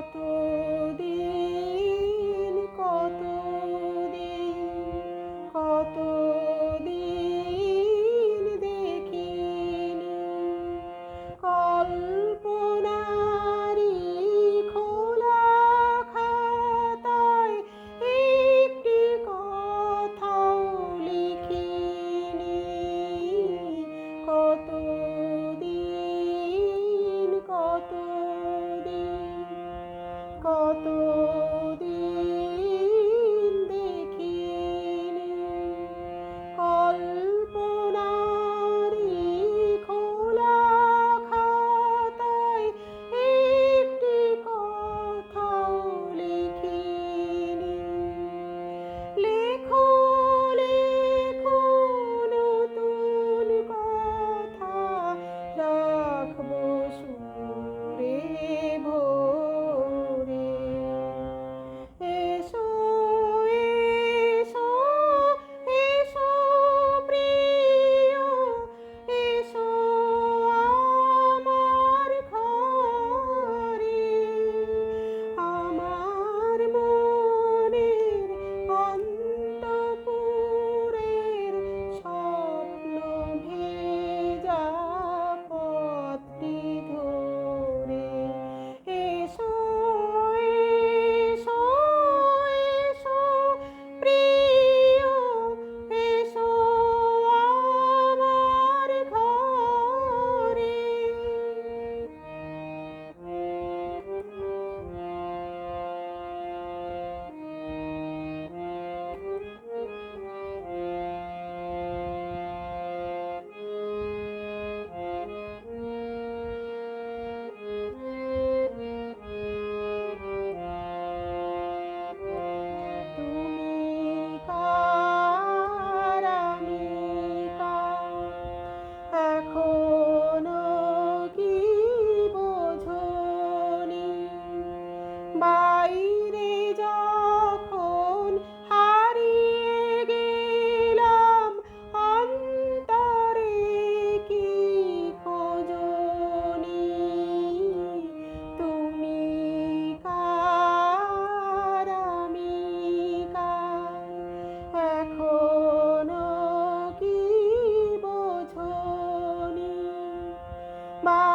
কত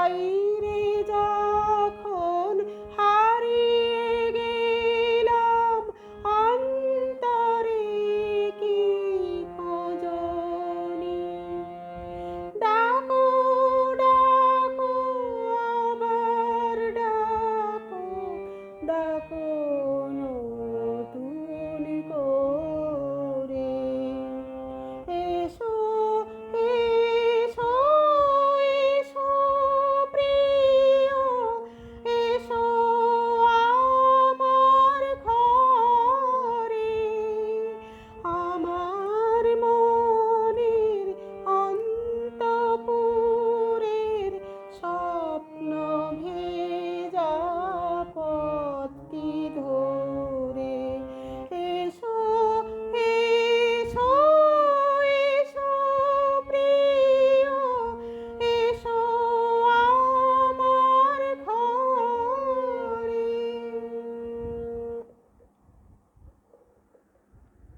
বাইরে যখন হারিয়ে গেলাম অন্তরে কি খোঁজনি? ডাকো ডাকো আবার ডাকো ডাকো।